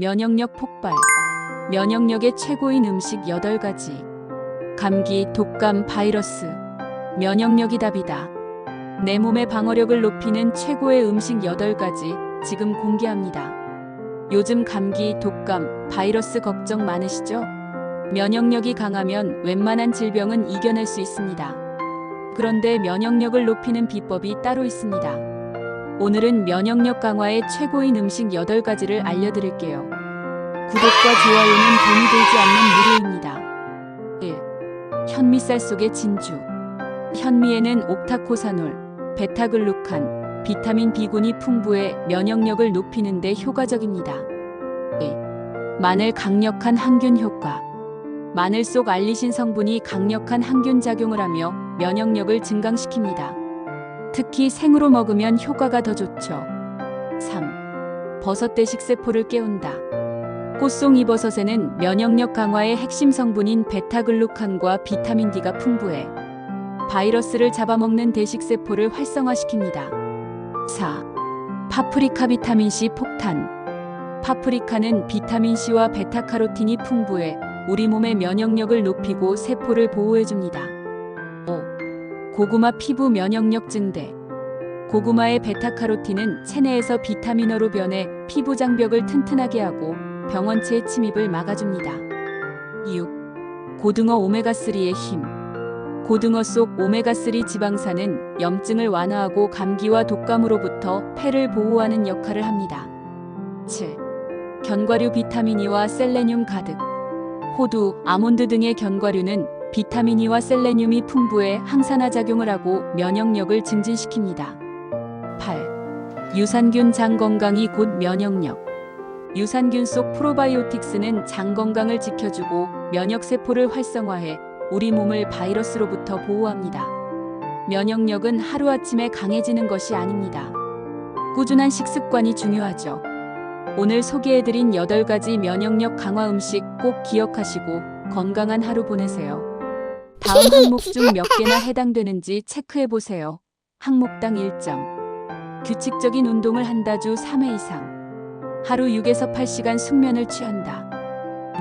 면역력 폭발. 면역력의 최고인 음식 8가지. 감기, 독감, 바이러스. 면역력이 답이다. 내 몸의 방어력을 높이는 최고의 음식 8가지 지금 공개합니다. 요즘 감기, 독감, 바이러스 걱정 많으시죠? 면역력이 강하면 웬만한 질병은 이겨낼 수 있습니다. 그런데 면역력을 높이는 비법이 따로 있습니다. 오늘은 면역력 강화의 최고인 음식 8가지를 알려드릴게요. 구독과 좋아요는 돈이 들지 않는 무료입니다. 1. 현미쌀 속의 진주. 현미에는 옥타코사놀, 베타글루칸, 비타민 B군이 풍부해 면역력을 높이는 데 효과적입니다. 2. 마늘 강력한 항균 효과. 마늘 속 알리신 성분이 강력한 항균 작용을 하며 면역력을 증강시킵니다. 특히 생으로 먹으면 효과가 더 좋죠. 3. 버섯 대식세포를 깨운다. 꽃송이 버섯에는 면역력 강화의 핵심 성분인 베타글루칸과 비타민 D가 풍부해 바이러스를 잡아먹는 대식세포를 활성화시킵니다. 4. 파프리카 비타민C 폭탄. 파프리카는 비타민C와 베타카로틴이 풍부해 우리 몸의 면역력을 높이고 세포를 보호해줍니다. 5. 고구마 피부 면역력 증대. 고구마의 베타카로틴은 체내에서 비타민어로 변해 피부 장벽을 튼튼하게 하고 병원체의 침입을 막아줍니다. 6. 고등어 오메가3의 힘. 고등어 속 오메가3 지방산은 염증을 완화하고 감기와 독감으로부터 폐를 보호하는 역할을 합니다. 7. 견과류 비타민 E와 셀레늄 가득. 호두, 아몬드 등의 견과류는 비타민 E와 셀레늄이 풍부해 항산화 작용을 하고 면역력을 증진시킵니다. 8. 유산균 장 건강이 곧 면역력. 유산균 속 프로바이오틱스는 장 건강을 지켜주고 면역 세포를 활성화해 우리 몸을 바이러스로부터 보호합니다. 면역력은 하루아침에 강해지는 것이 아닙니다. 꾸준한 식습관이 중요하죠. 오늘 소개해드린 8가지 면역력 강화 음식 꼭 기억하시고 건강한 하루 보내세요. 다음 항목 중 몇 개나 해당되는지 체크해 보세요. 항목당 1점. 규칙적인 운동을 한다 주 3회 이상. 하루 6에서 8시간 숙면을 취한다.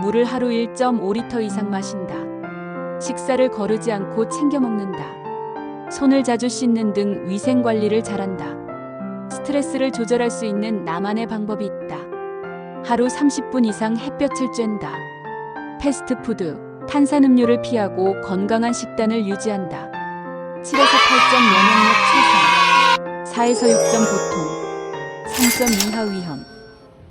물을 하루 1.5리터 이상 마신다. 식사를 거르지 않고 챙겨 먹는다. 손을 자주 씻는 등 위생 관리를 잘한다. 스트레스를 조절할 수 있는 나만의 방법이 있다. 하루 30분 이상 햇볕을 쬐다. 패스트푸드, 탄산음료를 피하고 건강한 식단을 유지한다. 7에서 8점 면역력 최상, 4에서 6점 보통, 3점 이하 위험.